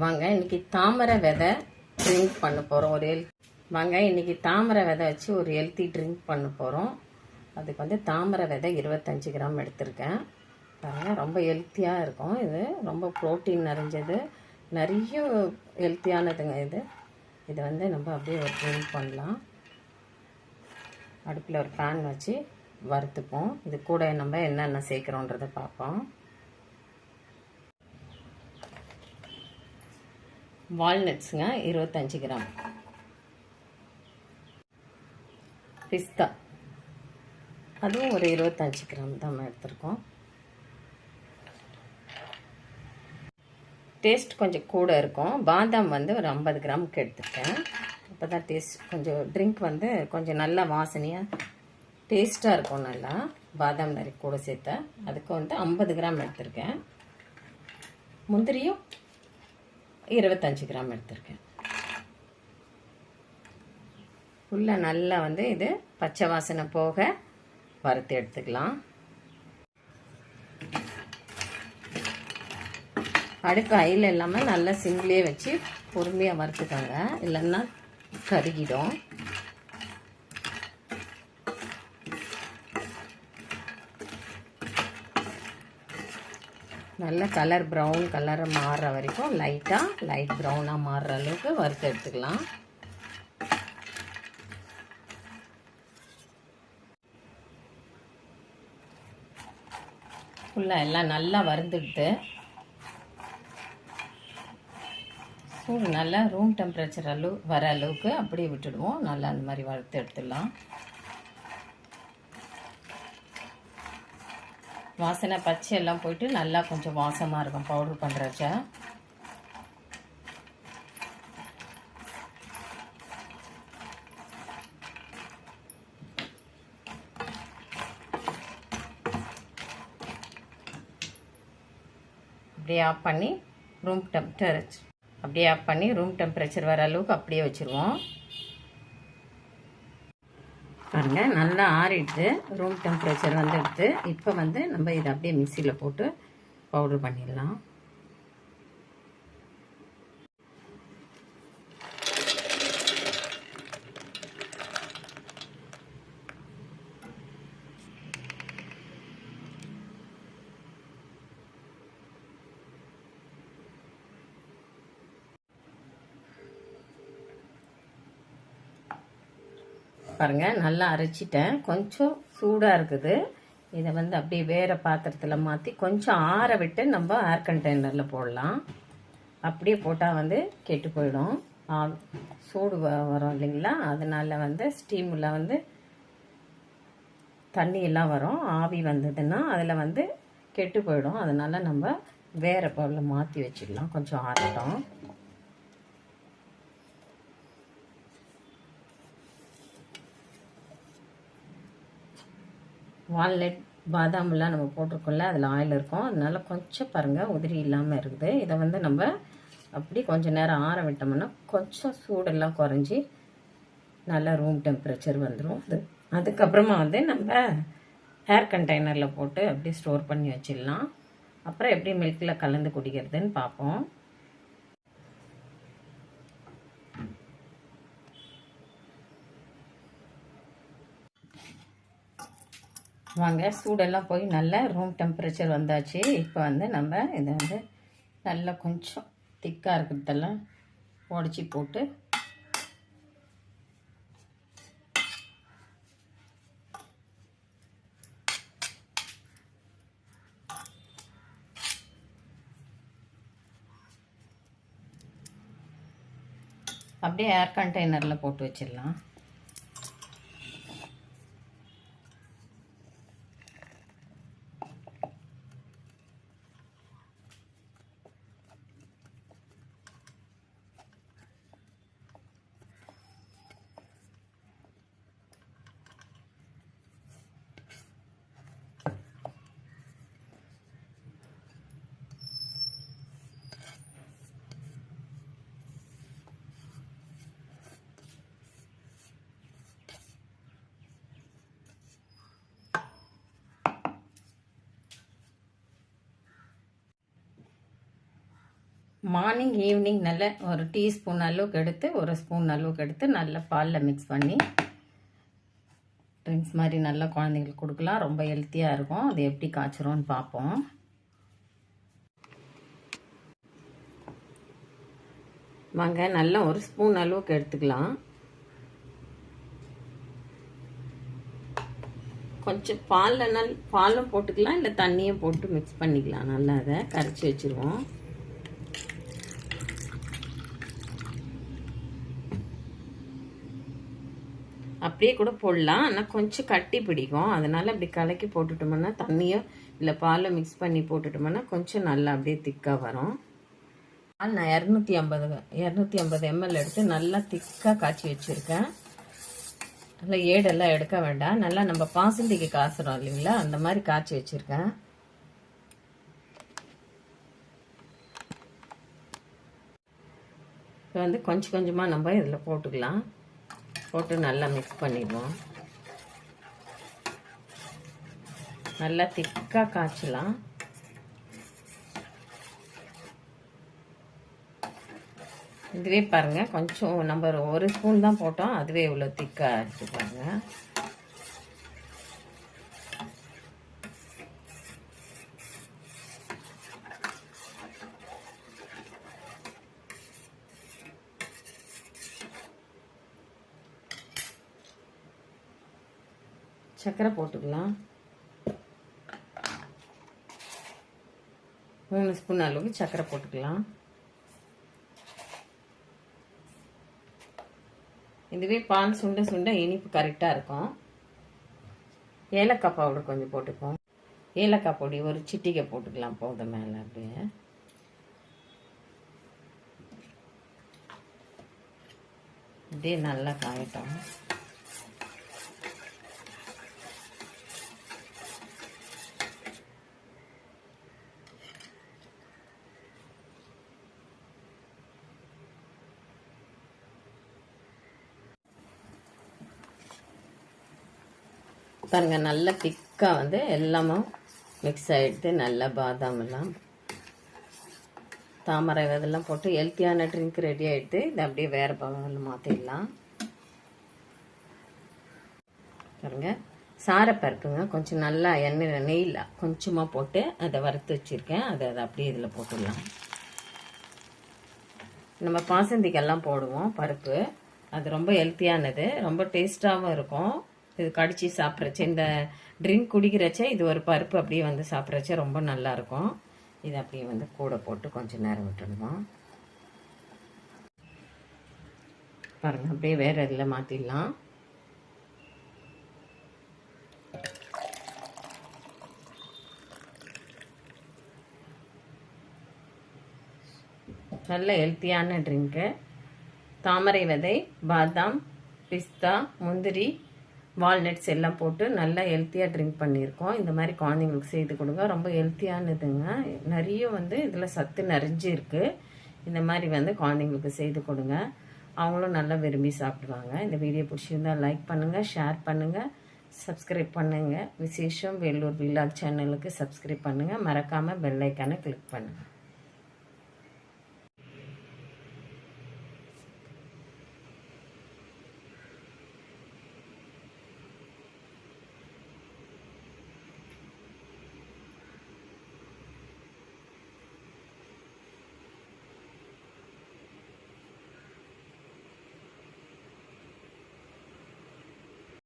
வாங்க இன்னைக்கு தாமரை விதை ட்ரிங்க் பண்ண போகிறோம் ஒரு ஹெல் வாங்க இன்னைக்கு தாமரை விதை வச்சு ஒரு ஹெல்த்தி ட்ரிங்க் பண்ண போகிறோம் அதுக்கு வந்து தாமரை விதை இருபத்தஞ்சி கிராம் எடுத்திருக்கேன். பாருங்கள் ரொம்ப ஹெல்த்தியாக இருக்கும் இது. ரொம்ப ப்ரோட்டீன் நிறைஞ்சது. நிறைய ஹெல்த்தியானதுங்க இது. இதை வந்து நம்ம அப்படியே ஒரு ட்ரிங்க் பண்ணலாம். அடுப்பில் ஒரு பேன் வச்சு வறுத்துப்போம். இது கூட நம்ம என்னென்ன சேர்க்குறோன்றதை பார்ப்போம். வால்நட்ஸுங்க இருபத்தஞ்சி கிராம். பிஸ்தா. அதுவும் ஒரு இருபத்தஞ்சி கிராம் தான் எடுத்திருக்கோம். டேஸ்ட் கொஞ்சம் கூட இருக்கும். பாதாம் வந்து ஒரு ஐம்பது கிராமுக்கு எடுத்துருக்கேன். அப்போ தான் டேஸ்ட் கொஞ்சம் ட்ரிங்க் வந்து கொஞ்சம் நல்லா வாசனையாக டேஸ்ட்டாக இருக்கும் நல்லா. பாதாம் நிறைய கூட சேர்த்த அதுக்கு வந்து ஐம்பது கிராம் எடுத்திருக்கேன். முந்திரியும் இருபத்தஞ்சி கிராம் எடுத்திருக்கேன். உள்ளே நல்லா வந்து இது பச்சை வாசனை போக வறுத்து எடுத்துக்கலாம். அடுப்பு ஐயில் இல்லாமல் நல்லா சிம்லேயே வச்சு பொறுமையாக வறுத்துக்கோங்க. இல்லைன்னா கருகிடும். நல்ல கலர் ப்ரௌன் கலரை மாறுற வரைக்கும் லைட்டாக லைட் ப்ரௌனாக மாறுற அளவுக்கு வறுத்து எடுத்துக்கலாம். ஃபுல்லாக எல்லாம் நல்லா வறுந்துக்கிட்டு சூடு நல்லா ரூம் டெம்பரேச்சர் அளவு வர அளவுக்கு அப்படியே விட்டுடுவோம். நல்லா அந்த மாதிரி வறுத்து எடுத்துடலாம். வாசனை பச்சை எல்லாம் போயிட்டு நல்லா கொஞ்சம் வாசமாக இருக்கும் பவுடர் பண்ணுறச்ச அப்படியே ஆஃப் பண்ணி ரூம் டெம்பரேச்சர் அப்படியே ஆஃப் பண்ணி ரூம் டெம்பரேச்சர் வர அளவுக்கு அப்படியே வச்சுருவோம். பாருங்க. நல்லா ஆறிடுது ரூம் டெம்பரேச்சர் வந்துடுது இப்போ வந்து நம்ம இதை அப்படியே மிக்சியில் போட்டு பவுடர் பண்ணிடலாம். பாருங்கள் நல்லா அரைச்சிட்டேன். கொஞ்சம் சூடாக இருக்குது. இதை வந்து அப்படியே வேறு பாத்திரத்தில் மாற்றி கொஞ்சம் ஆற விட்டு நம்ம ஏர் கண்டெய்னரில் போடலாம். அப்படியே போட்டால் வந்து கெட்டு போயிடும். சூடு வரும் இல்லைங்களா? அதனால வந்து ஸ்டீமில் வந்து தண்ணியெல்லாம் வரும். ஆவி வந்ததுன்னா அதில் வந்து கெட்டு போயிடும். அதனால் நம்ம வேறு பொருளை மாற்றி வச்சிடலாம். கொஞ்சம் ஆறட்டும். வால்நட் பாதாம்லாம் நம்ம போட்டிருக்கோம்ல அதில் ஆயில் இருக்கும். அதனால கொஞ்சம் பாருங்கள் உதிரி இல்லாமல் இருக்குது. இதை வந்து நம்ம அப்படி கொஞ்சம் நேரம் ஆற விட்டோம்னா கொஞ்சம் சூடெல்லாம் குறைஞ்சி நல்லா ரூம் டெம்பரேச்சர் வந்துடும் அது அதுக்கப்புறமா வந்து நம்ம ஹேர் கண்டெய்னரில் போட்டு அப்படியே ஸ்டோர் பண்ணி வச்சிடலாம். அப்புறம் எப்படி மில்கில் கலந்து குடிக்கிறதுன்னு பார்ப்போம். வாங்க சூடெல்லாம் போய் நல்லா ரூம் டெம்பரேச்சர் வந்தாச்சு. இப்போ வந்து நம்ம இதை வந்து நல்லா கொஞ்சம் திக்காக இருக்கிறதெல்லாம் உடச்சி போட்டு அப்படியே ஏர் கண்டெய்னரில் போட்டு வச்சிடலாம். மார்னிங் ஈவினிங் நல்ல ஒரு டீஸ்பூன் அளவுக்கு எடுத்து ஒரு ஸ்பூன் அளவுக்கு எடுத்து நல்லா பாலில் மிக்ஸ் பண்ணி ட்ரிங்க்ஸ் மாதிரி நல்லா குழந்தைங்களுக்கு கொடுக்கலாம். ரொம்ப ஹெல்த்தியாக இருக்கும். அது எப்படி காய்ச்சிரோன்னு பார்ப்போம். வாங்க நல்லா ஒரு ஸ்பூன் அளவுக்கு எடுத்துக்கலாம். கொஞ்சம் பாலில் நல் பாலும் போட்டுக்கலாம் இல்லை தண்ணியும் போட்டு மிக்ஸ் பண்ணிக்கலாம். நல்லா அதை கரைச்சி வச்சுருவோம். அப்படியே கூட போடலாம். ஆனால் கொஞ்சம் கட்டி பிடிக்கும். அதனால் அப்படி கலக்கி போட்டுட்டோம்னா தண்ணியோ இல்லை பாலை மிக்ஸ் பண்ணி போட்டுட்டோம்னா கொஞ்சம் நல்லா அப்படியே திக்காக வரும். பால் நான் இரநூத்தி ஐம்பது இரநூத்தி ஐம்பது எம்எல் எடுத்து நல்லா திக்காக காய்ச்சி வச்சுருக்கேன். நல்லா ஏடெல்லாம் எடுக்க வேண்டாம். நல்லா நம்ம பாசந்திக்கு காசுறோம் இல்லைங்களா? அந்த மாதிரி காய்ச்சி வச்சுருக்கேன். இப்போ வந்து கொஞ்சம் கொஞ்சமாக நம்ம இதில் போட்டுக்கலாம். போட்டு நல்லா மிக்ஸ் பண்ணிடுவோம். நல்லா திக்காக காய்ச்சலாம். இதுவே பாருங்கள் கொஞ்சம் நம்ம ஒரு ஸ்பூன் தான் போட்டோம் அதுவே இவ்வளோ திக்காக ஆச்சு பாருங்கள் சர்க்கரை போட்டுக்கலாம். மூணு ஸ்பூன் அளவுக்கு சர்க்கரை போட்டுக்கலாம். இதுவே பால் சுண்ட சுண்ட இனிப்பு கரெக்டாக இருக்கும். ஏலக்காய் பவுடர் கொஞ்சம் போட்டுப்போம். ஏலக்காய் பொடி ஒரு சிட்டிகை போட்டுக்கலாம் போதும் மேலே அப்படியே. அப்படியே நல்லா காயட்டும். பாருங்க நல்லா திக்காக வந்து எல்லாமும் மிக்ஸ் ஆகிடுது நல்லா பாதாம் எல்லாம் தாமரை இதெல்லாம் போட்டு ஹெல்த்தியான ட்ரிங்க் ரெடி ஆகிடுது இதை அப்படியே வேறு பகலில் மாற்றிடலாம் பாருங்க சாரப்பருப்புங்க கொஞ்சம் நல்லா எண்ணெய் நெய்யில் கொஞ்சமாக போட்டு அதை வறுத்து வச்சுருக்கேன். அதை அதை அப்படியே இதில் போட்டுடலாம். நம்ம பாசந்திக்கெல்லாம் போடுவோம் பருப்பு. அது ரொம்ப ஹெல்த்தியானது ரொம்ப டேஸ்ட்டாகவும் இருக்கும். இது கடிச்சு சாப்பிட்றச்சு இந்த ட்ரிங்க் குடிக்கிறச்ச இது ஒரு பருப்பு அப்படியே வந்து சாப்பிட்றச்ச ரொம்ப நல்லாயிருக்கும் இது அப்படியே வந்து கூட போட்டு கொஞ்சம் நேரம் விட்டுடுவோம் பாருங்கள் அப்படியே வேறு இதில் மாற்றிடலாம் நல்ல ஹெல்த்தியான ட்ரிங்க்கு தாமரை விதை பாதாம் பிஸ்தா முந்திரி வால்நட்ஸ் எல்லாம் போட்டு நல்லா ஹெல்த்தியாக ட்ரிங்க் பண்ணியிருக்கோம். இந்த மாதிரி குழந்தைங்களுக்கு செய்து கொடுங்க. ரொம்ப ஹெல்த்தியானதுங்க நிறைய வந்து இதில் சத்து நிறைஞ்சு இருக்குது இந்த மாதிரி வந்து குழந்தைங்களுக்கு செய்து கொடுங்க. அவங்களும் நல்லா விரும்பி சாப்பிடுவாங்க. இந்த வீடியோ பிடிச்சிருந்தால் லைக் பண்ணுங்கள் ஷேர் பண்ணுங்கள் சப்ஸ்கிரைப் பண்ணுங்கள் விசேஷம் வேலூர் விலாக் சேனலுக்கு சப்ஸ்கிரைப் பண்ணுங்கள் மறக்காமல் பெல்லைக்கானை கிளிக் பண்ணுங்கள்